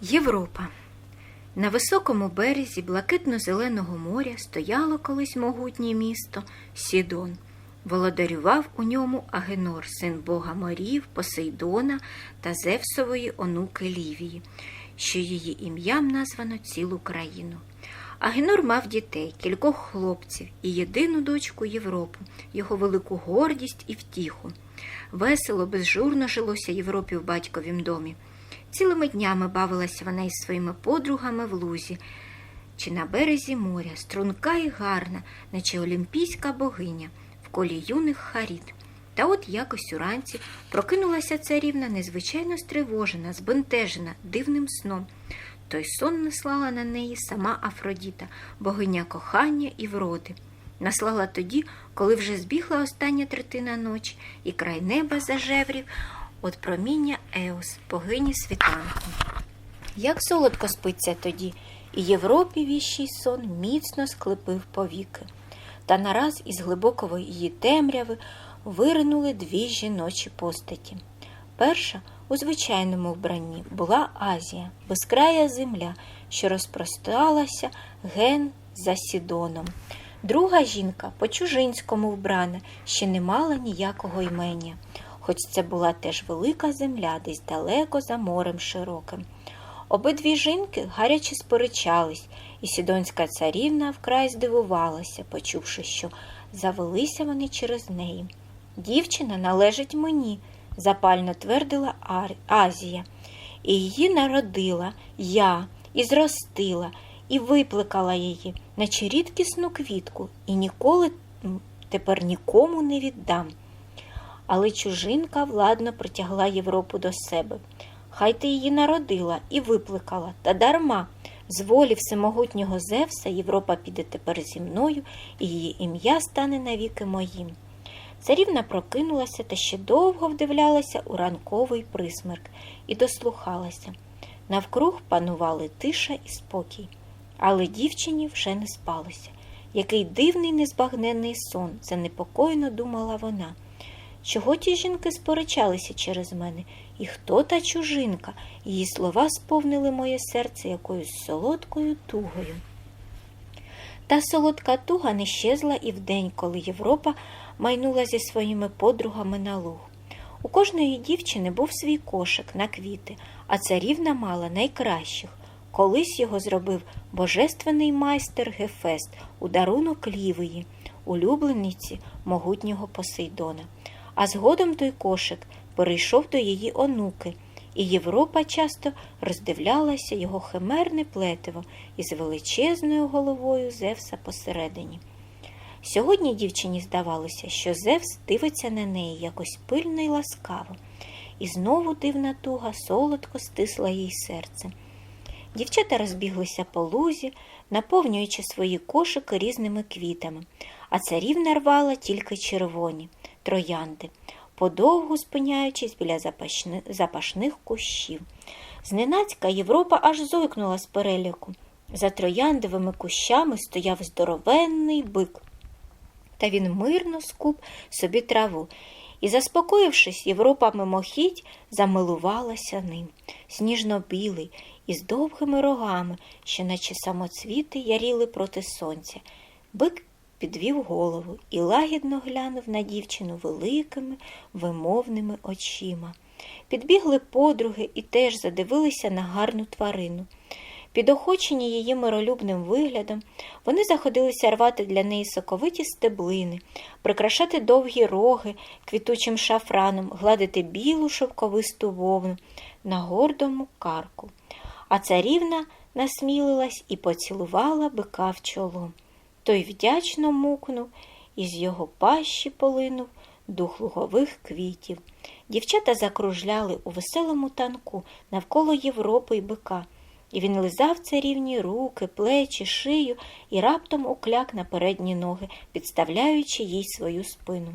Європа. На високому березі блакитно-зеленого моря стояло колись могутнє місто Сідон. Володарював у ньому Агенор, син бога морів, Посейдона та Зевсової онуки Лівії, що її ім'ям названо цілу країну. Агенор мав дітей, кількох хлопців і єдину дочку Європу, його велику гордість і втіху. Весело, безжурно жилося Європі в батьковім домі. Цілими днями бавилася вона із своїми подругами в лузі чи на березі моря, струнка і гарна, наче олімпійська богиня, в колі юних харіт. Та от якось уранці прокинулася царівна незвичайно стривожена, збентежена дивним сном. Той сон наслала на неї сама Афродіта, богиня кохання і вроди. Наслала тоді, коли вже збігла остання третина ночі, і край неба зажеврів от проміння Еос, богині світанку. Як солодко спиться тоді, і Європі віщий сон міцно склепив повіки. Та нараз із глибокої її темряви виринули дві жіночі постаті. Перша у звичайному вбранні була Азія, безкрая земля, що розпросталася ген за Сідоном. Друга жінка по чужинському вбрана, ще не мала ніякого імення, хоч це була теж велика земля, десь далеко за морем широким. Обидві жінки гаряче сперечались, і сідонська царівна вкрай здивувалася, почувши, що завелися вони через неї. Дівчина належить мені, запально твердила Азія, і її народила я, і зростила, і випликала її, наче рідкісну квітку, і ніколи тепер нікому не віддам. Але чужинка владно притягла Європу до себе. Хай ти її народила і випликала, та дарма. З волі всемогутнього Зевса Європа піде тепер зі мною, і її ім'я стане навіки моїм. Царівна прокинулася та ще довго вдивлялася у ранковий присмерк і дослухалася. Навкруг панували тиша і спокій, але дівчині вже не спалося. Який дивний незбагненний сон, занепокоєно думала вона. Чого ті жінки сперечалися через мене, і хто та чужинка? Її слова сповнили моє серце якоюсь солодкою тугою. Та солодка туга не щезла і вдень, коли Європа майнула зі своїми подругами на луг. У кожної дівчини був свій кошик на квіти, а царівна мала найкращих. Колись його зробив божественний майстер Гефест у дарунок лівої, улюблениці могутнього Посейдона. А згодом той кошик перейшов до її онуки, і Європа часто роздивлялася його химерне плетиво із величезною головою Зевса посередині. Сьогодні дівчині здавалося, що Зевс дивиться на неї якось пильно й ласкаво, і знову дивна туга солодко стисла їй серце. Дівчата розбіглися по лузі, наповнюючи свої кошики різними квітами, а царівна рвала тільки червоні троянди, подовгу спиняючись біля запашни- запашних кущів. Зненацька Європа аж зойкнула з переляку. За трояндовими кущами стояв здоровенний бик. Та він мирно скуп собі траву. І, заспокоївшись, Європа мимохідь замилувалася ним, сніжно-білий, із довгими рогами, що наче самоцвіти яріли проти сонця. Бик підвів голову і лагідно глянув на дівчину великими вимовними очима. Підбігли подруги і теж задивилися на гарну тварину. Підохочені її миролюбним виглядом, вони заходилися рвати для неї соковиті стеблини, прикрашати довгі роги квітучим шафраном, гладити білу шовковисту вовну на гордому карку. А царівна насмілилась і поцілувала бика в чоло. Той вдячно мукнув, і з його пащі полинув дух лугових квітів. Дівчата закружляли у веселому танку навколо Європи й бика. І він лизав царівні руки, плечі, шию і раптом укляк на передні ноги, підставляючи їй свою спину.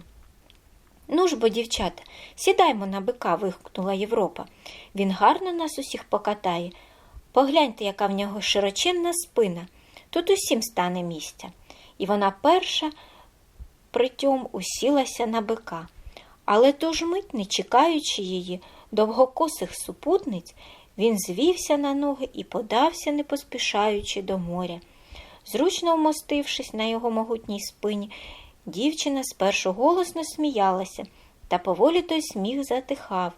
Ну ж бо, дівчата, сідаймо на бика, вигукнула Європа. Він гарно нас усіх покатає. Погляньте, яка в нього широченна спина. Тут усім стане місця. І вона перша притьом усілася на бика. Але ту ж мить, не чекаючи її, довгокосих супутниць, Він звівся на ноги і подався, не поспішаючи до моря. Зручно вмостившись на його могутній спині, дівчина спершу голосно сміялася, та поволі той сміх затихав.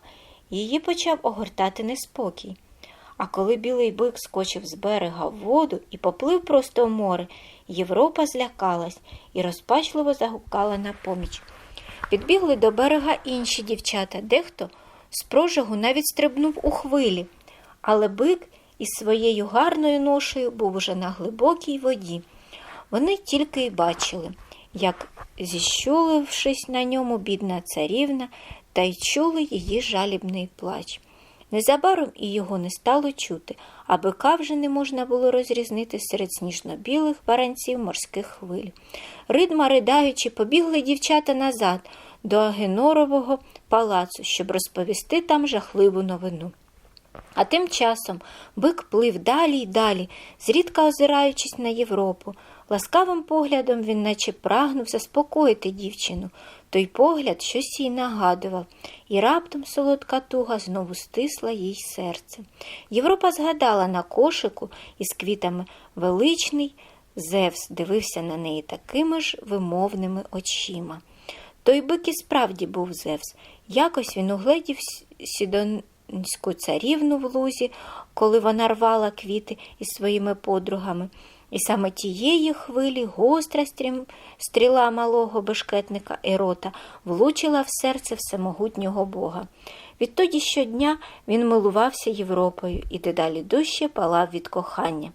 Її почав огортати неспокій. А коли білий бик скочив з берега в воду і поплив просто в море, Європа злякалась і розпачливо загукала на поміч. Підбігли до берега інші дівчата, дехто з прожигу навіть стрибнув у хвилі, але бик із своєю гарною ношею був уже на глибокій воді. Вони тільки й бачили, як, зіщулившись на ньому, бідна царівна, та й чули її жалібний плач. Незабаром і його не стало чути, а бика вже не можна було розрізнити серед сніжно-білих баранців морських хвиль. Ридма, ридаючи, побігли дівчата назад до Агенорового палацу, щоб розповісти там жахливу новину. А тим часом бик плив далі й далі, зрідка озираючись на Європу. Ласкавим поглядом він наче прагнув заспокоїти дівчину. Той погляд щось їй нагадував, і раптом солодка туга знову стисла їй серце. Європа згадала на кошику із квітами величний Зевс дивився на неї такими ж вимовними очима. Той бик і справді був Зевс. Якось він угледів сідонську царівну в лузі, коли вона рвала квіти із своїми подругами. І саме тієї хвилі гостра стріла малого бешкетника Ерота влучила в серце всемогутнього Бога. Відтоді щодня він милувався Європою і дедалі дужче палав від кохання.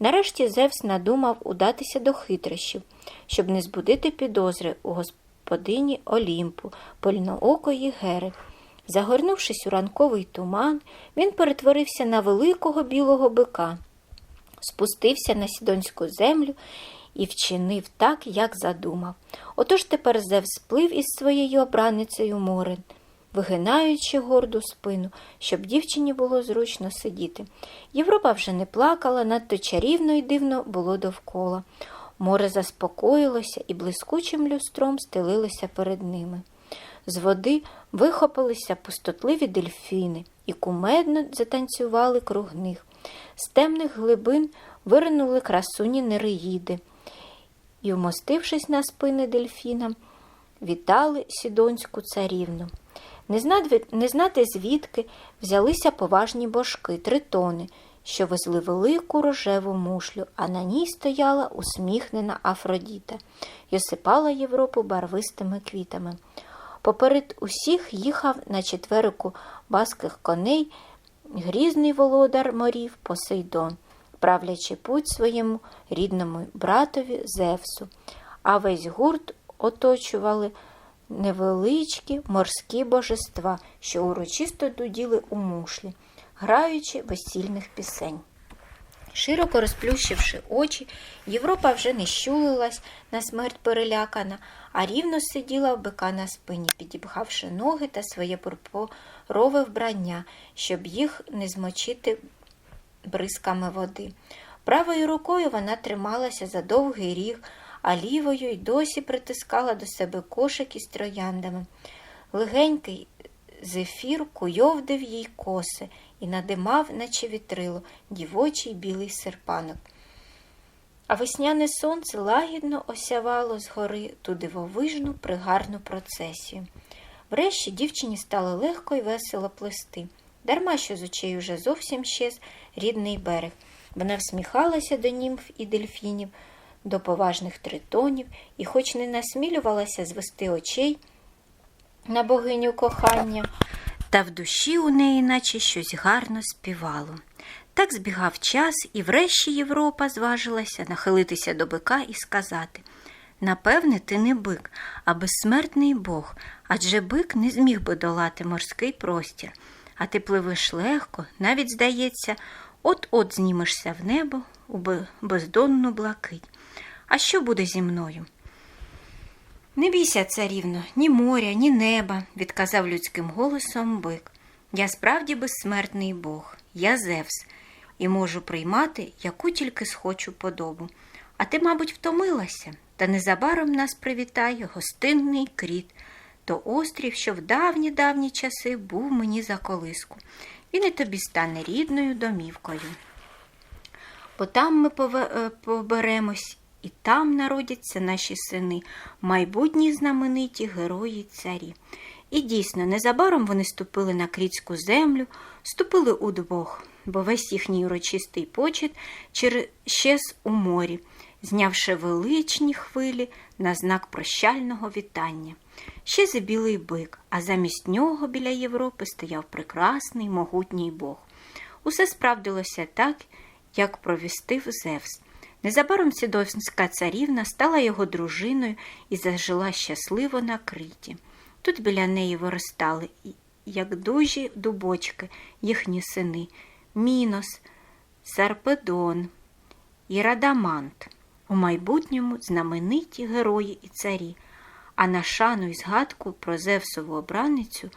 Нарешті Зевс надумав удатися до хитрощів, щоб не збудити підозри у господині Олімпу, польноокої Гери. Загорнувшись у ранковий туман, він перетворився на великого білого бика спустився на сідонську землю і вчинив так, як задумав. Отож тепер Зевс сплив із своєю обраницею морин, вигинаючи горду спину, щоб дівчині було зручно сидіти. Європа вже не плакала, надто чарівно і дивно було довкола. Море заспокоїлося і блискучим люстром стелилося перед ними. З води вихопилися пустотливі дельфіни і кумедно затанцювали круг них. З темних глибин виринули красуні нереїди і, вмостившись на спини дельфіна, вітали сідонську царівну. Не знати, не знати звідки взялися поважні божки, тритони, що везли велику рожеву мушлю, а на ній стояла усміхнена Афродіта і осипала Європу барвистими квітами. Поперед усіх їхав на четверику баских коней грізний володар морів Посейдон, правлячи путь своєму рідному братові Зевсу, а весь гурт оточували невеличкі морські божества, що урочисто дуділи у мушлі, граючи весільних пісень. Широко розплющивши очі, Європа вже не щулилась на смерть перелякана, а рівно сиділа в бика на спині, підібгавши ноги та своє пурпурове вбрання, щоб їх не змочити бризками води. Правою рукою вона трималася за довгий ріг, а лівою й досі притискала до себе кошик із трояндами. Легенький зефір куйовдив їй коси і надимав, наче вітрило, дівочий білий серпанок. А весняне сонце лагідно осявало згори ту дивовижну пригарну процесію. Врешті дівчині стало легко і весело плести, дарма що з очей уже зовсім щез рідний берег. Вона всміхалася до німф і дельфінів, до поважних тритонів і, хоч не насмілювалася звести очей на богиню кохання, та в душі у неї наче щось гарно співало. Так збігав час, і врешті Європа зважилася нахилитися до бика і сказати Напевне, ти не бик, а безсмертний Бог, адже бик не зміг би долати морський простір, а ти пливеш легко, навіть, здається, от-от знімешся в небо у бездонну блакить. А що буде зі мною? Не бійся, царівно, ні моря, ні неба, відказав людським голосом бик. Я справді безсмертний Бог, я Зевс, і можу приймати яку тільки схочу подобу. А ти, мабуть, втомилася, та незабаром нас привітає гостинний кріт, то острів, що в давні давні часи був мені за колиску. він і тобі стане рідною домівкою. Бо там ми е, поберемось, і там народяться наші сини, майбутні знамениті герої царі. І дійсно, незабаром вони ступили на крітську землю, ступили удвох, бо весь їхній урочистий почет чер- щез у морі, знявши величні хвилі на знак прощального вітання. Ще за білий бик, а замість нього біля Європи стояв прекрасний могутній Бог. Усе справдилося так, як провістив Зевс. Незабаром Сідонська царівна стала його дружиною і зажила щасливо на криті. Тут біля неї виростали, як дужі дубочки, їхні сини Мінос, Сарпедон і Радамант, у майбутньому знамениті герої і царі, а на шану і згадку про Зевсову обраницю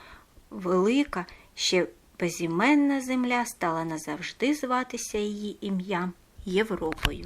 велика, ще безіменна земля стала назавжди зватися її ім'ям Європою.